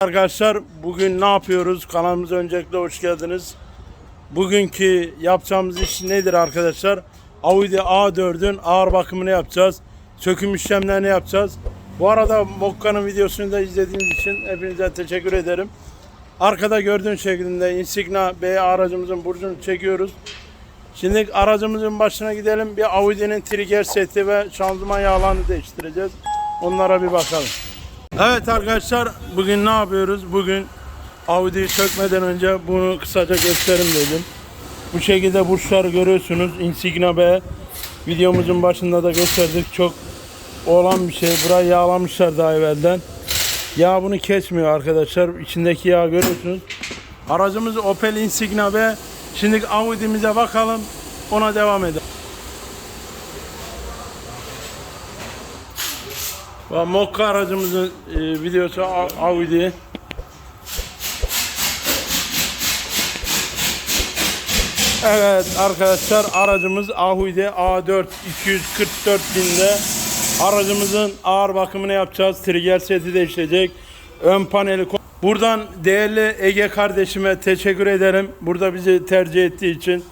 Arkadaşlar bugün ne yapıyoruz? Kanalımıza öncelikle hoş geldiniz. Bugünkü yapacağımız iş nedir arkadaşlar? Audi A4'ün ağır bakımını yapacağız. Söküm işlemlerini yapacağız. Bu arada Mokka'nın videosunu da izlediğiniz için hepinize teşekkür ederim. Arkada gördüğünüz şekilde Insigna B aracımızın burcunu çekiyoruz. Şimdi aracımızın başına gidelim. Bir Audi'nin trigger seti ve şanzıman yağlarını değiştireceğiz. Onlara bir bakalım. Evet arkadaşlar bugün ne yapıyoruz? Bugün Audi'yi sökmeden önce bunu kısaca gösterim dedim. Bu şekilde burçları görüyorsunuz. Insignia B videomuzun başında da gösterdik. Çok olan bir şey. Burayı yağlamışlar daha evvelden. Yağ bunu kesmiyor arkadaşlar. İçindeki yağ görüyorsunuz. Aracımız Opel Insignia B. Şimdi Audi'mize bakalım. Ona devam edelim. Ve Mokka aracımızın e, videosu Audi. Evet arkadaşlar aracımız Audi A4 244 binde aracımızın ağır bakımını yapacağız. Trigger seti değişecek. Ön paneli Buradan değerli Ege kardeşime teşekkür ederim. Burada bizi tercih ettiği için.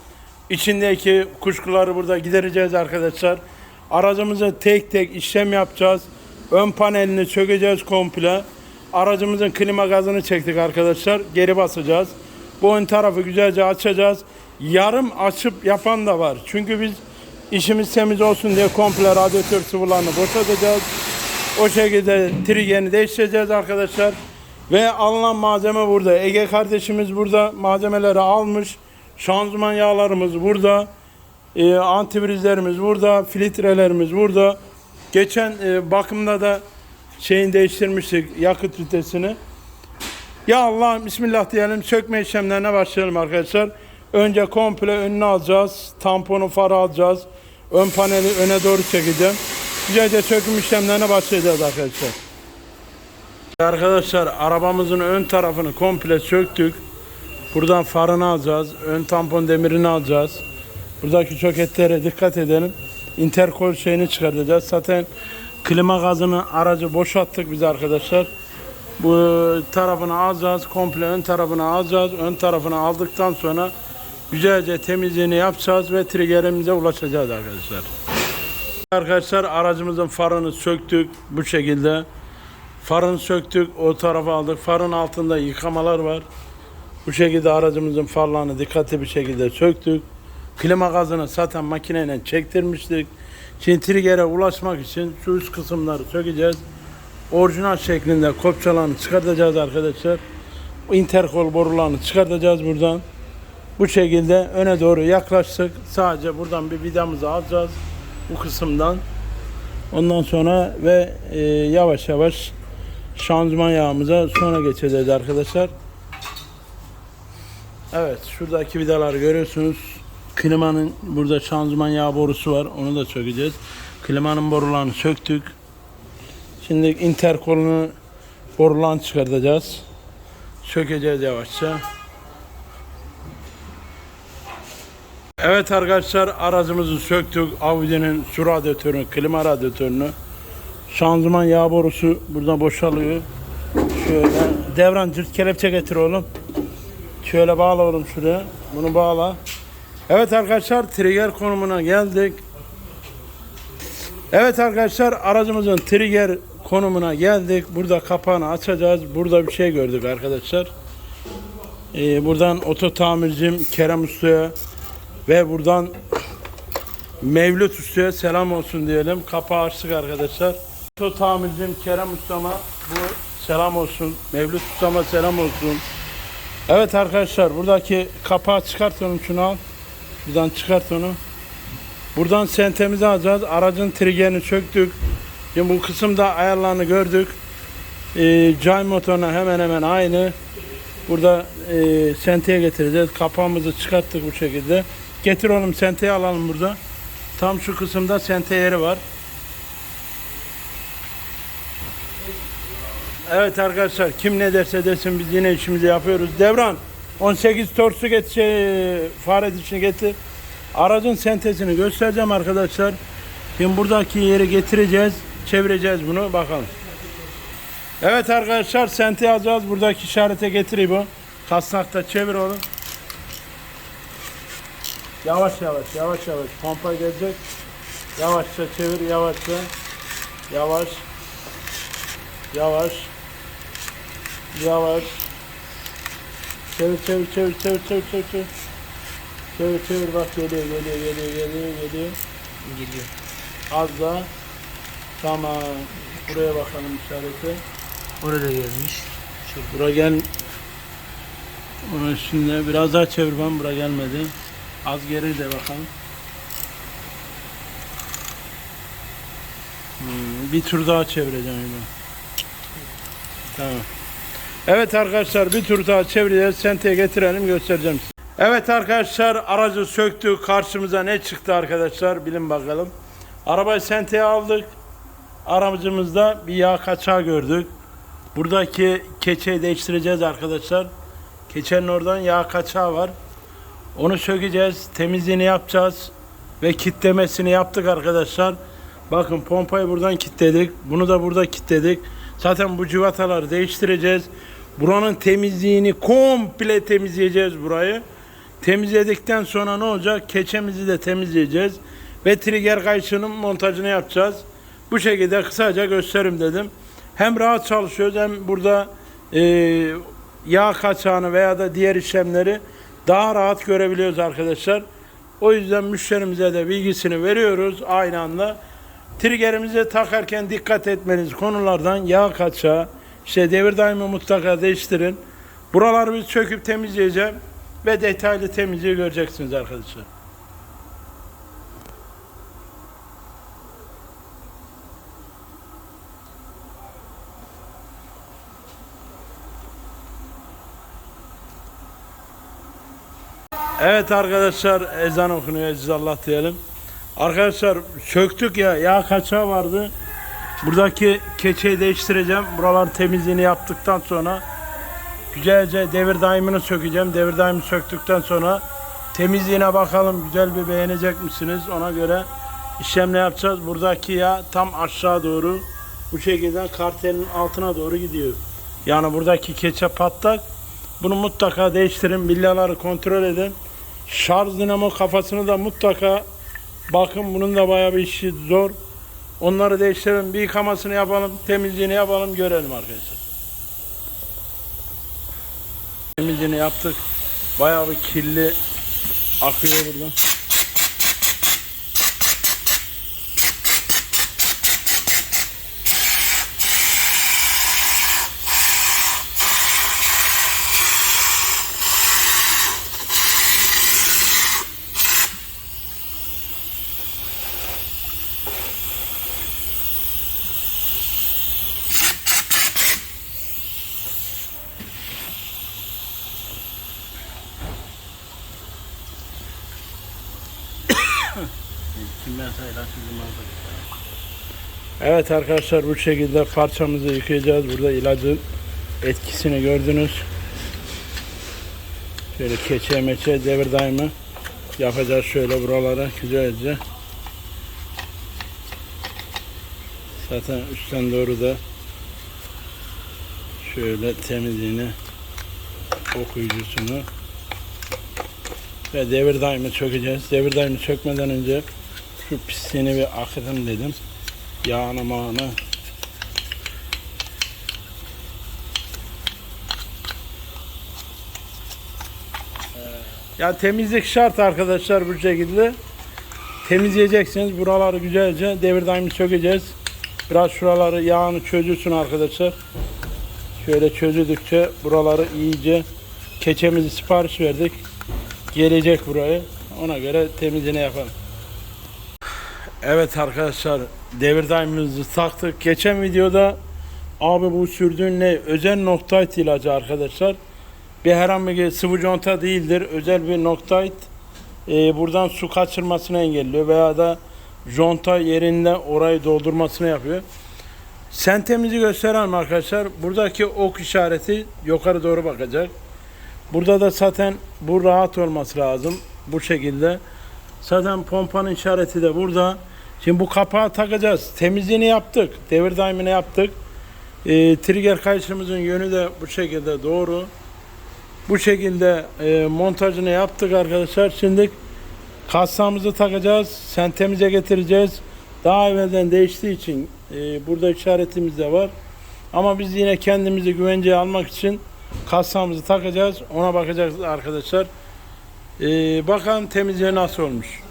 İçindeki kuşkuları burada gidereceğiz arkadaşlar. Aracımızı tek tek işlem yapacağız. Ön panelini sökeceğiz komple. Aracımızın klima gazını çektik arkadaşlar. Geri basacağız. Bu ön tarafı güzelce açacağız. Yarım açıp yapan da var. Çünkü biz işimiz temiz olsun diye komple radyatör sıvılarını boşaltacağız. O şekilde triggerini değiştireceğiz arkadaşlar. Ve alınan malzeme burada. Ege kardeşimiz burada malzemeleri almış. Şanzıman yağlarımız burada. E, antivrizlerimiz burada. Filtrelerimiz burada. Geçen e, bakımda da şeyin değiştirmiştik yakıt vitesini. Ya Allah bismillah diyelim sökme işlemlerine başlayalım arkadaşlar. Önce komple önünü alacağız. Tamponu farı alacağız. Ön paneli öne doğru çekeceğim. Güzelce söküm işlemlerine başlayacağız arkadaşlar. Arkadaşlar arabamızın ön tarafını komple söktük. Buradan farını alacağız. Ön tampon demirini alacağız. Buradaki soketlere dikkat edelim. Interkol şeyini çıkartacağız. Zaten klima gazını aracı boşalttık biz arkadaşlar. Bu tarafını alacağız. Komple ön tarafını alacağız. Ön tarafını aldıktan sonra güzelce temizliğini yapacağız ve triggerimize ulaşacağız arkadaşlar. Arkadaşlar aracımızın farını söktük bu şekilde. Farını söktük, o tarafa aldık. Farın altında yıkamalar var. Bu şekilde aracımızın farlarını dikkatli bir şekilde söktük. Klima gazını zaten makineyle çektirmiştik. Şimdi trigger'e ulaşmak için şu üst kısımları sökeceğiz. Orijinal şeklinde kopçalarını çıkartacağız arkadaşlar. Interkol borularını çıkartacağız buradan. Bu şekilde öne doğru yaklaştık. Sadece buradan bir vidamızı alacağız. Bu kısımdan. Ondan sonra ve e, yavaş yavaş şanzıman yağımıza sonra geçeceğiz arkadaşlar. Evet şuradaki vidaları görüyorsunuz. Klimanın burada şanzıman yağ borusu var. Onu da sökeceğiz. Klimanın borularını söktük. Şimdi interkolunu borularını çıkartacağız. Sökeceğiz yavaşça. Evet arkadaşlar aracımızı söktük. Audi'nin su radyatörünü, klima radyatörünü. Şanzıman yağ borusu burada boşalıyor. Şöyle devran cırt kelepçe getir oğlum. Şöyle bağla oğlum şuraya. Bunu bağla. Evet arkadaşlar trigger konumuna geldik. Evet arkadaşlar aracımızın trigger konumuna geldik. Burada kapağını açacağız. Burada bir şey gördük arkadaşlar. Ee, buradan oto tamircim Kerem Usta'ya ve buradan Mevlüt Usta'ya selam olsun diyelim. Kapağı açtık arkadaşlar. Oto tamircim Kerem Usta'ma bu selam olsun. Mevlüt Usta'ma selam olsun. Evet arkadaşlar buradaki kapağı çıkart onu şunu al. Buradan çıkart onu. Buradan sentemizi alacağız. Aracın triggerini söktük. Şimdi bu kısımda ayarlarını gördük. Ee, cay motoruna hemen hemen aynı. Burada e, senteye getireceğiz. Kapağımızı çıkarttık bu şekilde. Getir oğlum senteyi alalım burada. Tam şu kısımda sente yeri var. Evet arkadaşlar kim ne derse desin biz yine işimizi yapıyoruz. Devran 18 torsu getir, şey, fare dişini getir. Aracın sentezini göstereceğim arkadaşlar. Şimdi buradaki yeri getireceğiz. Çevireceğiz bunu bakalım. Evet arkadaşlar senti alacağız. Buradaki işarete getir bu. Kasnakta çevir oğlum. Yavaş yavaş yavaş yavaş pompa gelecek. Yavaşça çevir yavaşça. Yavaş. Yavaş. Yavaş. Çevir çevir çevir çevir çevir çevir çevir. Çevir çevir bak geliyor geliyor geliyor geliyor geliyor. Geliyor. Az daha. Tamam. Buraya bakalım işareti. Orada gelmiş. Şurada. Bura gel. Bura şimdi biraz daha çevir ben bura gelmedi. Az geri de bakalım. Hmm, bir tur daha çevireceğim yine. Tamam. Evet arkadaşlar bir tur daha çevireceğiz. Senteye getirelim göstereceğim size. Evet arkadaşlar aracı söktük. Karşımıza ne çıktı arkadaşlar bilin bakalım. Arabayı senteye aldık. Aracımızda bir yağ kaçağı gördük. Buradaki keçeyi değiştireceğiz arkadaşlar. Keçenin oradan yağ kaçağı var. Onu sökeceğiz, temizliğini yapacağız ve kitlemesini yaptık arkadaşlar. Bakın pompayı buradan kitledik. Bunu da burada kitledik. Zaten bu civataları değiştireceğiz. Buranın temizliğini komple temizleyeceğiz burayı. Temizledikten sonra ne olacak? Keçemizi de temizleyeceğiz. Ve trigger kayışının montajını yapacağız. Bu şekilde kısaca gösterim dedim. Hem rahat çalışıyoruz hem burada e, yağ kaçağını veya da diğer işlemleri daha rahat görebiliyoruz arkadaşlar. O yüzden müşterimize de bilgisini veriyoruz aynı anda. Triggerimize takarken dikkat etmeniz konulardan yağ kaçağı, işte devir daimi mutlaka değiştirin. Buraları biz söküp temizleyeceğim ve detaylı temizliği göreceksiniz arkadaşlar. Evet arkadaşlar ezan okunuyor Allah diyelim. Arkadaşlar söktük ya yağ kaçağı vardı. Buradaki keçeyi değiştireceğim. Buralar temizliğini yaptıktan sonra güzelce devir daimini sökeceğim. Devir daimini söktükten sonra temizliğine bakalım. Güzel bir beğenecek misiniz? Ona göre işlemle yapacağız. Buradaki yağ tam aşağı doğru bu şekilde kartelin altına doğru gidiyor. Yani buradaki keçe patlak. Bunu mutlaka değiştirin. Billaları kontrol edin. Şarj dinamo kafasını da mutlaka bakın. Bunun da bayağı bir işi zor. Onları değiştirelim. Bir yıkamasını yapalım. Temizliğini yapalım. Görelim arkadaşlar. Temizliğini yaptık. Bayağı bir kirli akıyor buradan. Evet arkadaşlar bu şekilde parçamızı yıkayacağız. Burada ilacın etkisini gördünüz. Şöyle keçe meçe devir daimı yapacağız şöyle buralara güzelce. Zaten üstten doğru da şöyle temizliğini okuyucusunu ve devir daimi sökeceğiz. Devir daimi sökmeden önce şu pisliğini bir akıtım dedim. Yağını mağını. Ya temizlik şart arkadaşlar bu şekilde. Temizleyeceksiniz. Buraları güzelce devir daimi sökeceğiz. Biraz şuraları yağını çözülsün arkadaşlar. Şöyle çözüldükçe buraları iyice keçemizi sipariş verdik. Gelecek buraya. Ona göre temizliğini yapalım. Evet arkadaşlar devir daimimizi taktık. Geçen videoda abi bu sürdüğün ne? Özel Noctite ilacı arkadaşlar. Bir herhangi bir sıvı conta değildir. Özel bir Noctite e, buradan su kaçırmasını engelliyor veya da conta yerinde orayı doldurmasını yapıyor. Sentemizi gösteren arkadaşlar. Buradaki ok işareti yukarı doğru bakacak. Burada da zaten bu rahat olması lazım. Bu şekilde. Zaten pompanın işareti de burada. Şimdi bu kapağı takacağız. Temizliğini yaptık. Devir daimini yaptık. E, trigger kayışımızın yönü de bu şekilde doğru. Bu şekilde e, montajını yaptık arkadaşlar. Şimdi kasamızı takacağız. Sentemize getireceğiz. Daha evvelden değiştiği için e, burada işaretimiz de var. Ama biz yine kendimizi güvenceye almak için kasamızı takacağız. Ona bakacağız arkadaşlar. E, bakalım temizliği nasıl olmuş.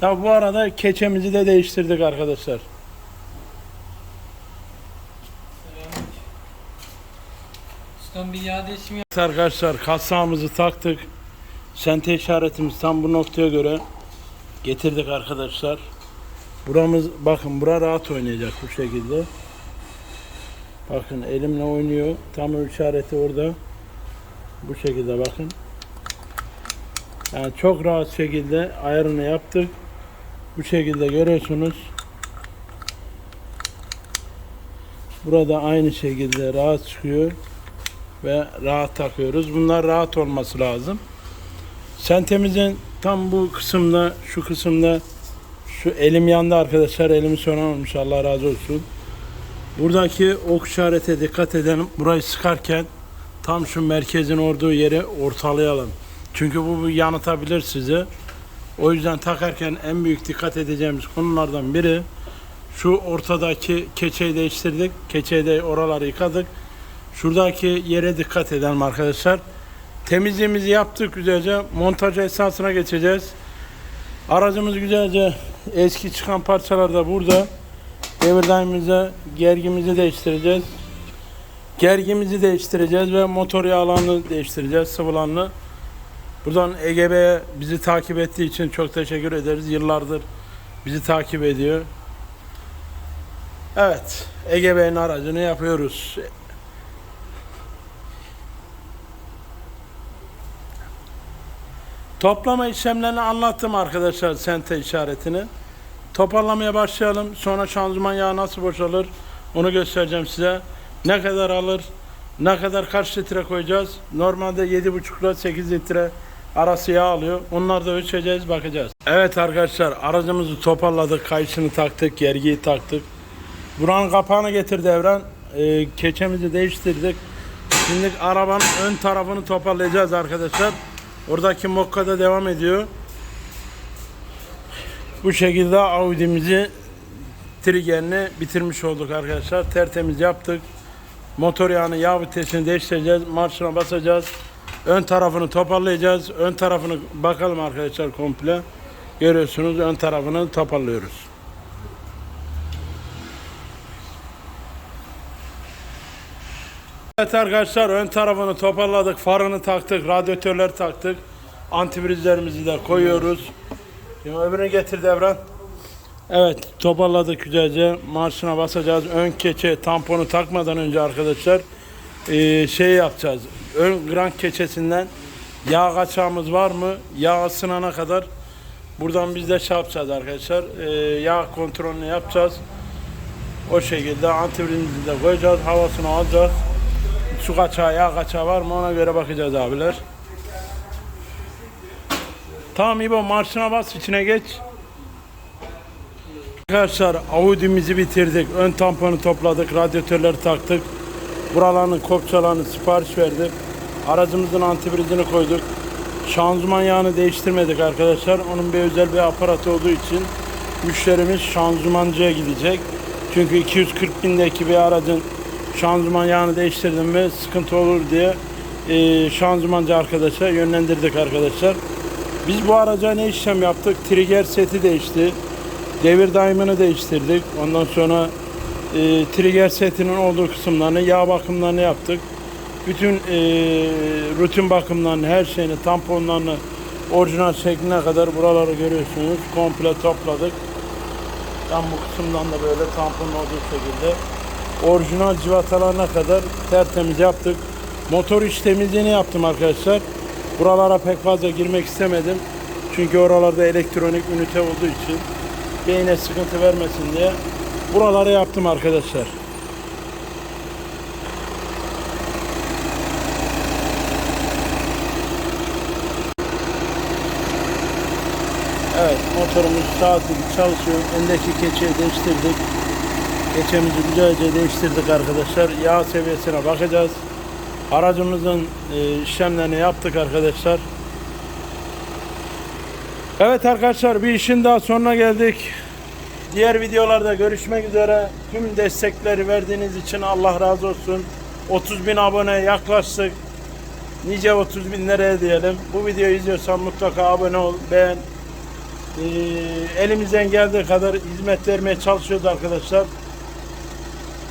Tabi bu arada keçemizi de değiştirdik arkadaşlar. Arkadaşlar kasamızı taktık. Sente işaretimiz tam bu noktaya göre getirdik arkadaşlar. Buramız bakın bura rahat oynayacak bu şekilde. Bakın elimle oynuyor. Tam işareti orada. Bu şekilde bakın. Yani çok rahat şekilde ayarını yaptık. Bu şekilde görüyorsunuz. Burada aynı şekilde rahat çıkıyor ve rahat takıyoruz. Bunlar rahat olması lazım. Sentemizin tam bu kısımda, şu kısımda şu elim yandı arkadaşlar. Elimi olmuş. Allah razı olsun. Buradaki ok işarete dikkat edelim. Burayı sıkarken tam şu merkezin olduğu yeri ortalayalım. Çünkü bu, bu yanıtabilir sizi. O yüzden takarken en büyük dikkat edeceğimiz konulardan biri şu ortadaki keçeyi değiştirdik. Keçeyi de oraları yıkadık. Şuradaki yere dikkat edelim arkadaşlar. Temizliğimizi yaptık güzelce. Montaj esnasına geçeceğiz. Aracımız güzelce eski çıkan parçalar da burada. Devirdaimimize gergimizi değiştireceğiz. Gergimizi değiştireceğiz ve motor yağlarını değiştireceğiz sıvılarını. Buradan EGB'ye bizi takip ettiği için çok teşekkür ederiz. Yıllardır bizi takip ediyor. Evet, EGB'nin aracını yapıyoruz. Toplama işlemlerini anlattım arkadaşlar sente işaretini. Toparlamaya başlayalım. Sonra şanzıman yağı nasıl boşalır onu göstereceğim size. Ne kadar alır, ne kadar kaç litre koyacağız. Normalde 7,5 ile 8 litre arası yağ alıyor. Onları da ölçeceğiz, bakacağız. Evet arkadaşlar aracımızı toparladık. Kayışını taktık, gergiyi taktık. Buranın kapağını getirdi Evren. Ee, keçemizi değiştirdik. Şimdi arabanın ön tarafını toparlayacağız arkadaşlar. Oradaki mokka da devam ediyor. Bu şekilde Audi'mizi triggerini bitirmiş olduk arkadaşlar. Tertemiz yaptık. Motor yağını yağ vitesini değiştireceğiz. Marşına basacağız. Ön tarafını toparlayacağız. Ön tarafını bakalım arkadaşlar komple. Görüyorsunuz ön tarafını toparlıyoruz. Evet arkadaşlar ön tarafını toparladık. Farını taktık. Radyatörleri taktık. Antibrizlerimizi de koyuyoruz. Şimdi öbürünü getir Devran. Evet toparladık güzelce. Marşına basacağız. Ön keçe tamponu takmadan önce arkadaşlar eee, şey yapacağız. Ön grank keçesinden yağ kaçağımız var mı? Yağ ısınana kadar buradan biz de şey yapacağız arkadaşlar. Eee, yağ kontrolünü yapacağız. O şekilde antifrizimizi de koyacağız. Havasını alacağız. Su kaçağı, yağ kaçağı var mı ona göre bakacağız abiler. Tamam İbo marşına bas içine geç. Arkadaşlar Audi'mizi bitirdik. Ön tamponu topladık. Radyatörleri taktık. Buralarının kopçalarını sipariş verdik. Aracımızın antibrizini koyduk. Şanzıman yağını değiştirmedik arkadaşlar. Onun bir özel bir aparatı olduğu için müşterimiz şanzımancıya gidecek. Çünkü 240 bindeki bir aracın şanzıman yağını değiştirdim mi sıkıntı olur diye e, şanzımancı arkadaşa yönlendirdik arkadaşlar. Biz bu araca ne işlem yaptık? Trigger seti değişti. Devir daimini değiştirdik. Ondan sonra e, trigger setinin olduğu kısımlarını, yağ bakımlarını yaptık. Bütün e, rutin bakımlarını, her şeyini, tamponlarını orijinal şekline kadar buraları görüyorsunuz. Komple topladık. Tam bu kısımdan da böyle tampon olduğu şekilde orijinal civatalarına kadar tertemiz yaptık. Motor iç temizliğini yaptım arkadaşlar. Buralara pek fazla girmek istemedim. Çünkü oralarda elektronik ünite olduğu için beyne sıkıntı vermesin diye buraları yaptım arkadaşlar. Evet motorumuz saat gibi çalışıyor. Öndeki keçeyi değiştirdik. Keçemizi güzelce değiştirdik arkadaşlar. Yağ seviyesine bakacağız. Aracımızın e, işlemlerini yaptık arkadaşlar. Evet arkadaşlar bir işin daha sonuna geldik. Diğer videolarda görüşmek üzere. Tüm destekleri verdiğiniz için Allah razı olsun. 30 bin abone yaklaştık. Nice 30 binlere diyelim. Bu videoyu izliyorsan mutlaka abone ol, beğen. Ee, elimizden geldiği kadar hizmet vermeye çalışıyoruz arkadaşlar.